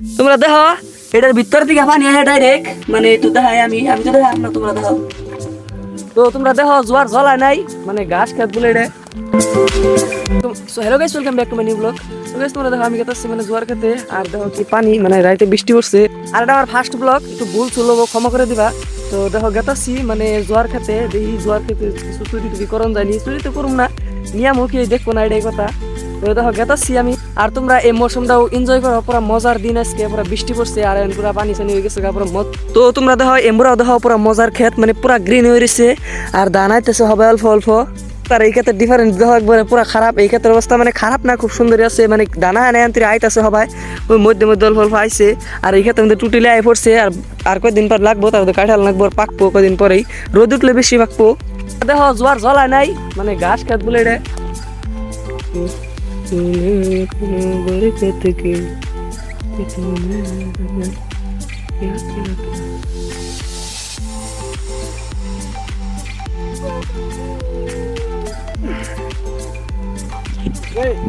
তোমরা দেখো, এটার ভিতর থেকে পানি আসে ডাইরেক্ট মানে তো দেখাই আমি আমি তো দেখাই না, তোমরা দেখো। তো তোমরা দেখো, জোয়ার জলায় নাই মানে ঘাস খেত বলে এটা। So hello guys welcome back to my new blog তো গাইস তোমরা দেখো, আমি গেতেছি মানে জোয়ার খেতে, আর দেখো কি পানি মানে রাইতে বৃষ্টি পড়ছে আর এটা আমার ফার্স্ট ব্লগ একটু ভুল ছিল ক্ষমা করে দিবা। তো দেখো, গেতাছি মানে জোয়ার খেতে দেখি জোয়ার খেতে কিছু চুরি টুরি করন যায়নি, চুরি তো করুম না। নিয়ম কি দেখব না এটাই কথা। দেখো গেতাছি আমি। আর তোমরা এই মৌসুমটাও এনজয় করো পুরা মজার দিন আজকে পুরা বৃষ্টি পড়ছে আর পুরা পানি চানি হয়ে গেছে পুরা মত তো তোমরা দেখো এমরাও দেখো পুরা মজার ক্ষেত মানে পুরা গ্রিন হয়ে রয়েছে আর ধান আইতেছে হবে, অল্প অল্প। তার এই ক্ষেত্রে ডিফারেন্স দেখো একবারে পুরা খারাপ এই ক্ষেত্রের অবস্থা মানে খারাপ না, খুব সুন্দর আছে মানে দানা আনে আনতে আইতাছে সবাই ওই মধ্যে মধ্যে অল্প অল্প আইছে আর এই ক্ষেত্রে মধ্যে টুটিলে আই পড়ছে আর আর কয়দিন পর লাগবো তার কাঁঠাল লাগবো আর পাকবো কয়দিন পরেই রোদ উঠলে বেশি পাকবো। দেখো জোয়ার জলায় নাই মানে ঘাস খেত বলে এটা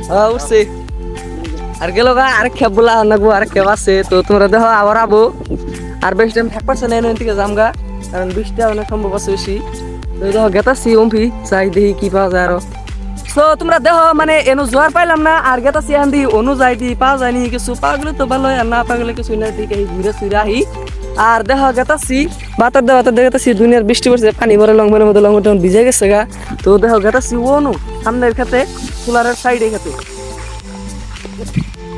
হ্যাঁ উঠছে আর গেল গা আরেক খেপ বলা নাগবো আরেক খেপ আছে তো তোমরা দেখো আবার আবো আর বেশি টাইম থাকবার না এনে থেকে যাম গা কারণ বৃষ্টি অনেক সম্ভব আছে বেশি তো এই দেখো গেতাছি অম্পি চাই দেখি কি পাওয়া যায় আরও তো তোমরা দেখো মানে এনো জোয়ার পাইলাম না, আর গেতাছি এখন দি অনু যাই দি পাওয়া যায়নি কিছু পাওয়া গেলে তো ভালো আর না পাওয়া গেলে কিছু না দিকে ঘুরে ফিরে আহি। আর দেখো গেতাছি বাতার দে বাতার দেখেছি দুনিয়ার বৃষ্টি পড়ছে, পানি ভরে লঙ্গমের মধ্যে লঙ্গম তখন ভিজে গেছে গা। তো দেখো গেতাছি অনু, সামনের খেতে কুলারের সাইডে খেতে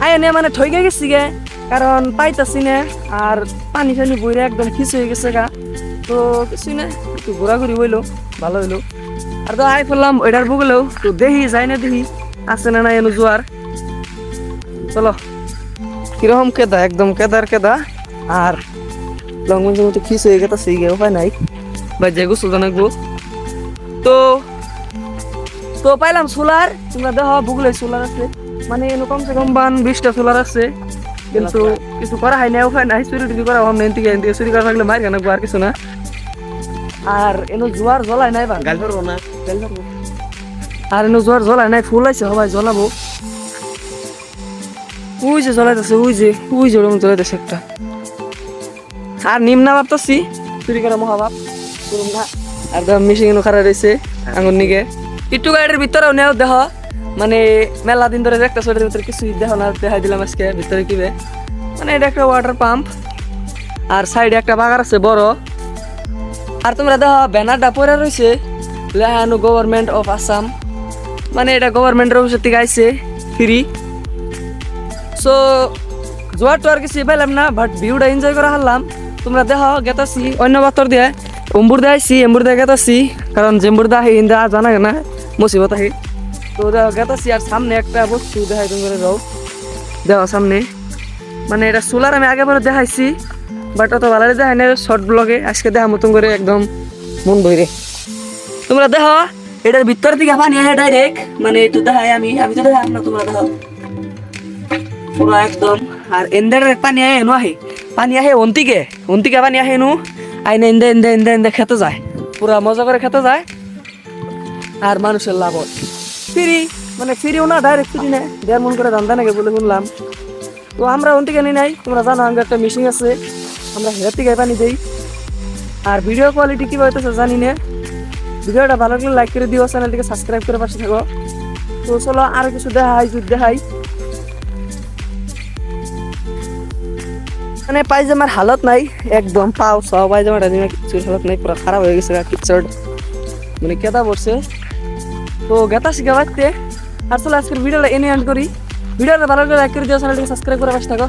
আয় নে মানে ঠইকে গেছি গে, কারণ পাইতাছি না, আর পানি ফানি বইরে একদম খিচ হয়ে গেছে গা। তো কিছুই না একটু ঘোরাঘুরি হইল, ভালো হইল। আর তো আই ফেললাম ওইটার বুগলেও তো দেখি যাই না দেখি আছে না না এনো জোয়ার চলো কীরকম কেদা একদম কেদার কেদা। আর লঙ্গন মতো খিচ হয়ে গেছে গে উপায় নাই। বা যে গোসল জানাকবো তো তো পাইলাম সোলার তোমরা দেখো বুগলে সোলার আছে। মানে এনো কমসে কম বান বিশটা সোলার আছে। কিন্তু কিছু করা হয় না উপায় নাই চুরি টুরি করা হম না এদিকে এদিকে চুরি করা থাকলে মার কেন আর কিছু না। আর এনো জোয়ার জ্বলাই নাই বা গাল পারব না। আর এনো জোয়ার জ্বলাই নাই ফুল আছে সবাই জ্বলাবো। ওই যে জ্বলাইতেছে ওই যে ওই যে ওরকম জ্বলাইতেছে একটা। আর নিম্না ভাবতেছি চুরি করা মহাভাব। না। আর দেখো মিশিং খারাপ রয়েছে আঙুর নিগে। একটু গাড়ির ভিতরেও নেও দেহ। মানে মেলা দিন ধরে একটা শরীরের ভিতরে কিছু দেহ না দেখাই দিলাম আজকে ভিতরে কিবে মানে এটা একটা ওয়াটার পাম্প আর সাইডে একটা বাগার আছে বড়। আর তোমরা দেখো, ব্যানারটা পরে রয়েছে, লেহানু গভর্নমেন্ট অফ আসাম মানে এটা গভর্নমেন্টের অফিসের থেকে আইছে ফ্রি সো জোয়ার আর কিছু পাইলাম না বাট ভিউটা এনজয় করা হারলাম। তোমরা দেখো, গেতাছি, অন্য বাতর দিয়ে অম্বুর দিয়ে আইসি এম্বুর দিয়ে গেতাছি, কারণ জেম্বুর দা আহি, ইন্দা জানা না, মুসিবত আহি। তো দেখো, গেতাছি, আর সামনে একটা বস্তু দেখাই তোমরা যাও দেখো, সামনে। মানে এটা সোলার আমি আগে পরে দেখাইছি। বাট অত ভালো দেখাই না শর্ট ব্লগে আজকে দেখা মতন করে একদম মন বইরে তোমরা দেখো, এটার ভিতর থেকে পানি আসে ডাইরেক্ট মানে তো দেখাই আমি আমি তো দেখাই না, তোমরা দেখো। পুরো একদম। আর এন্দের পানি আহে এনো আহে। পানি আহে অন্তিকে। অন্তিকে পানি আহে নু আইনে এন্দে এন্দে এন্দে এন্দে খেতে যায়। পুরা মজা করে খেতে যায়। আর মানুষের লাভ ফ্রি। মানে ফ্রিও না ডাইরেক্ট ফ্রি নেয় দেড় মন করে ধান্দা নাকি বলে শুনলাম। তো আমরা অন্তিকে নিই নাই। তোমরা জানো আমাদের একটা মেশিন আছে। আমরা হেরার থেকে পানি দেই। আর ভিডিও কোয়ালিটি কি হইতেছে জানি না। ভিডিওটা ভালো লাগলে লাইক করে দিও চ্যানেলটিকে সাবস্ক্রাইব করে পাশে থাকো। তো চলো আর কিছু দেখাই যদি দেখাই। মানে পায়জামার হালত নাই, একদম পাও সব পায়জামাটা দিনে কিছু হালত নাই, পুরো খারাপ হয়ে গেছে কিচ্ছর মানে কেদা পড়ছে। তো গেতা শিখা বাড়তে আর চলো আজকের ভিডিওটা এনে এন্ড করি। ভিডিওটা ভালো লাগলে লাইক করে দিও চ্যানেলটিকে সাবস্ক্রাইব করে পাশে থাকো।